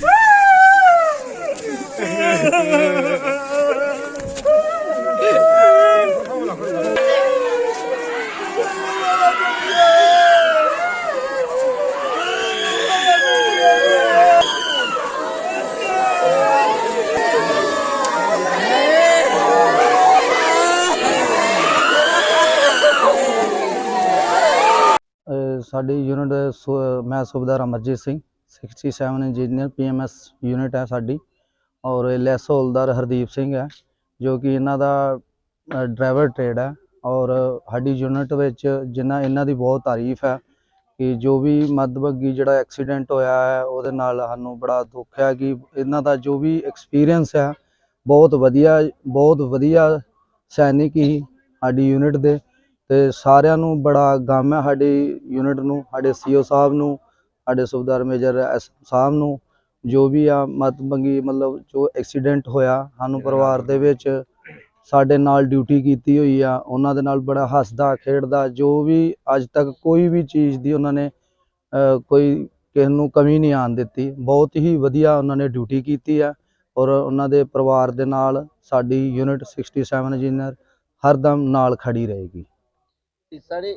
¡Ah! ਸਾਡੀ ਯੂਨਿਟ ਸੁ- ਮੈਂ ਸੁਬੇਦਾਰ Amarjeet Singh 67 engineer PMS unit ਹੈ ਸਾਡੀ ਔਰ ਲੈਸ ਹੌਲਦਾਰ ਹਰਦੀਪ ਸਿੰਘ ਹੈ, ਜੋ ਕਿ ਇਹਨਾਂ ਦਾ ਡਰਾਈਵਰ ਟ੍ਰੇਡ ਹੈ ਔਰ ਸਾਡੀ ਯੂਨਿਟ ਵਿੱਚ ਜਿੰਨਾ, ਇਹਨਾਂ ਦੀ ਬਹੁਤ ਤਾਰੀਫ ਹੈ ਕਿ ਜੋ ਵੀ ਮੱਧਵੱਗੀ ਜਿਹੜਾ ਐਕਸੀਡੈਂਟ ਹੋਇਆ ਹੈ ਉਹਦੇ ਨਾਲ ਸਾਨੂੰ ਬੜਾ ਦੁੱਖ ਹੈ ਕਿ ਇਹਨਾਂ ਦਾ ਜੋ ਵੀ ਐਕਸਪੀਰੀਅੰਸ ਹੈ, ਬਹੁਤ ਵਧੀਆ ਬਹੁਤ ਵਧੀਆ ਸੈਨਿਕ ਹੀ ਸਾਡੀ ਯੂਨਿਟ ਦੇ ਤੇ ਸਾਰਿਆਂ ਨੂੰ ਬੜਾ ਗਮ ਹੈ ਸਾਡੀ ਯੂਨਿਟ ਨੂੰ ਸਾਡੇ ਸੀਓ ਸਾਹਿਬ ਨੂੰ ਸਾਡੇ ਸੁਬੇਦਾਰ ਮੇਜਰ ਐਸ ਸਾਹਿਬ ਨੂੰ ਜੋ ਵੀ ਆ ਮਤਬੰਗੀ ਮਤਲਬ ਜੋ ਐਕਸੀਡੈਂਟ ਹੋਇਆ ਸਾਨੂੰ ਪਰਿਵਾਰ ਦੇ ਵਿੱਚ ਸਾਡੇ ਨਾਲ ਡਿਊਟੀ ਕੀਤੀ ਹੋਈ ਆ ਉਹਨਾਂ ਦੇ ਨਾਲ ਬੜਾ ਹੱਸਦਾ ਖੇਡਦਾ ਜੋ ਵੀ ਅੱਜ ਤੱਕ ਕੋਈ ਵੀ ਚੀਜ਼ ਦੀ ਉਹਨਾਂ ਨੇ ਕੋਈ ਕਿਸੇ ਨੂੰ ਕਮੀ ਨਹੀਂ ਆਣ ਦਿੱਤੀ ਬਹੁਤ ਹੀ ਵਧੀਆ ਉਹਨਾਂ ਨੇ ਡਿਊਟੀ ਕੀਤੀ ਆ ਔਰ ਉਹਨਾਂ ਦੇ ਪਰਿਵਾਰ ਦੇ ਨਾਲ ਸਾਡੀ ਯੂਨਿਟ 67 ਇੰਜੀਨੀਅਰ ਹਰਦਮ ਨਾਲ ਖੜੀ ਰਹੇਗੀ। ਸਾਰੇ